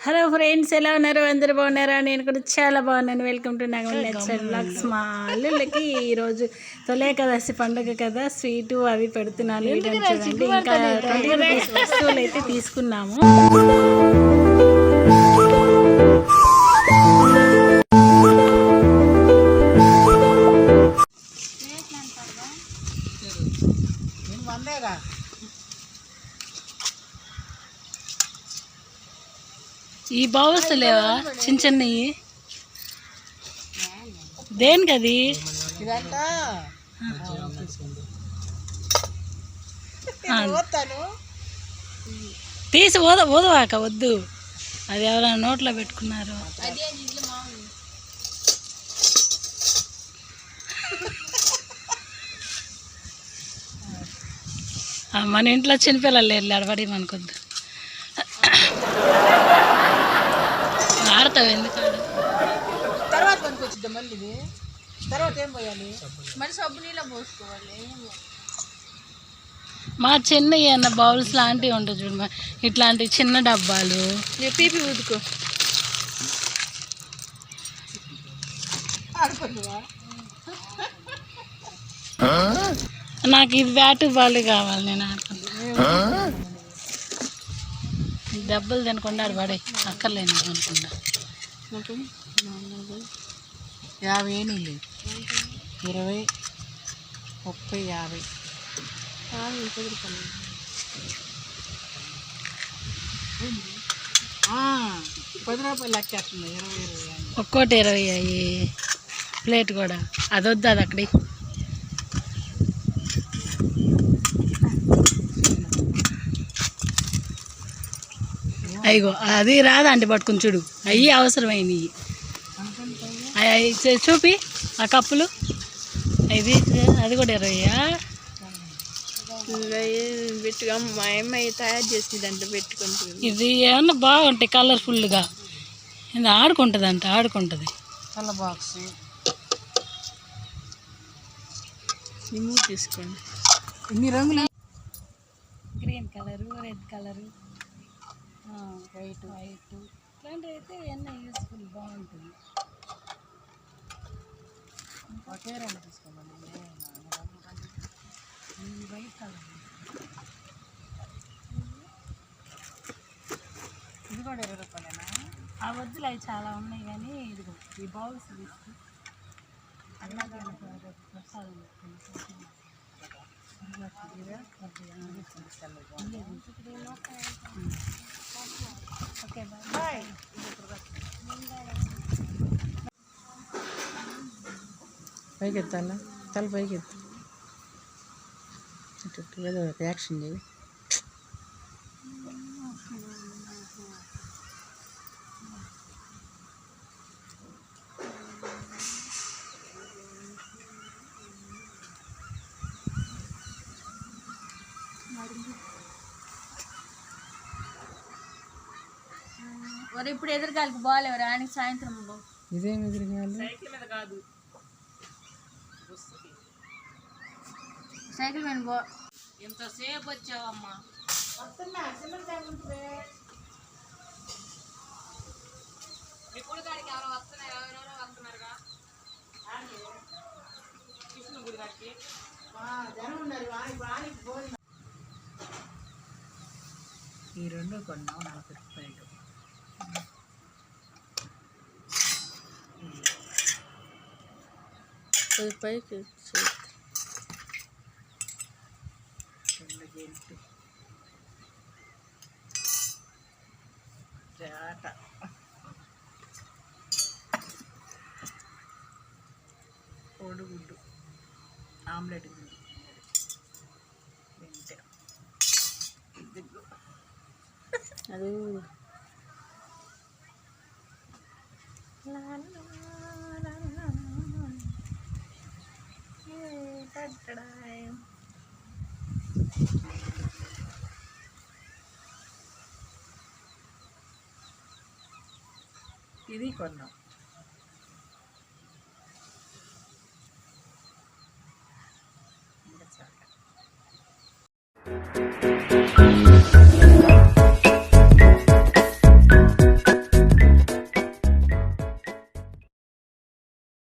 Hello friends ఎలా ఉన్నారు? అందరు బాగున్నారా? నేను కూడా చాలా బాగున్నాను. వెల్కమ్ టు నాకు నచ్చర్ బ్లాగ్స్ మా అల్లుళ్ళకి ఈరోజు తొలేకదశి పండుగ కదా. స్వీట్ అవి పెడుతున్నాను. ఇంకా వస్తువులు అయితే తీసుకున్నాము. ఈ బౌల్స్ లేవా? చిన్న చిన్నవి దేనికి అది తీసి ఊద ఊదవాక వద్దు. అది ఎవరైనా నోట్లో పెట్టుకున్నారు. మన ఇంట్లో చిన్నపిల్లలు లేరు అడబడి మనకొద్దు ఆడతావు ఎందుకు ఆడవు? తర్వాత పనికి వచ్చిద్దాం మళ్ళీ ఇది తర్వాత ఏం పోయాలి మా చిన్న అన్న బౌల్స్ లాంటివి ఉంటాయి చూడు మా- ఇట్లాంటి చిన్న డబ్బాలు. పీపీ ఊదుకో. నాకు ఇది బ్యాట్ బాల్ కావాలి నేను ఆడుకుంటా. దెబ్బలు తినకుండా ఆడు పడే అక్కర్లేను అనుకుంటా. యాభై ఏనీళ్ళు ఇరవై ముప్పై యాభై. పది రూపాయలు లెక్కేస్తుంది. ఇరవై ఇరవై. ఒక్కోటి ఇరవై అయ్యి ప్లేట్ కూడా. అది వద్దు అది అక్కడి. అయ్యో అది రాదా అంటే పట్టుకుని చూడు. అయ్యి అవసరమైనవి అవి అవి చూ- చూపి ఆ కప్పులు. ఇది అది కూడా ఇరవయ్యా పెట్టుగా మా అమ్మాయి తయారు పెట్టుకుంటుంది ఇది ఏమన్నా బాగుంటాయి కలర్ఫుల్గా. ఇది ఆడుకుంటుంది అంట ఆడుకుంటుంది. కళ్ళ బాక్స్. నిమ్ము తీసుకోండి ఇన్ని రంగులు? Green colour red colour. White. White. ఇట్లాంటివి అయితే ఎన్నో యూస్ఫుల్ బాగుంటుంది. ఒకే రెండు తీసుకోమని ఈ వైట్ కలర్. ఇది కూడా ఇరవై రూపాయలేనా? ఆ వద్దులు అవి చాలా ఉన్నాయి కానీ ఇదిగో ఈ బౌల్స్ తీసుకు. అలాగే ప్రసాదం. ఓకే బాయ్ పైకి ఎత్తాలా తల పైకి ఎత్తు ఇటు ఇటు ఏదో ఒక యాక్షన్ చేయి మరి ఇప్పుడు ఎదురుగాలికి బాగాలేవు రానికి సాయంత్రం పో. ఇదేం ఎదురుగాలి? సైకిల్ మీద పో. ఎంతసేపు వచ్చావమ్మా. ఈ రెండు కొన్నాం నలభై రూపాయలు. పైకి రెండు గెంటి జాట కోడిగుడ్డు ఆమ్లెట్ గుడ్డు గెంటె ఇదిగో అది ఇది కొన్నాం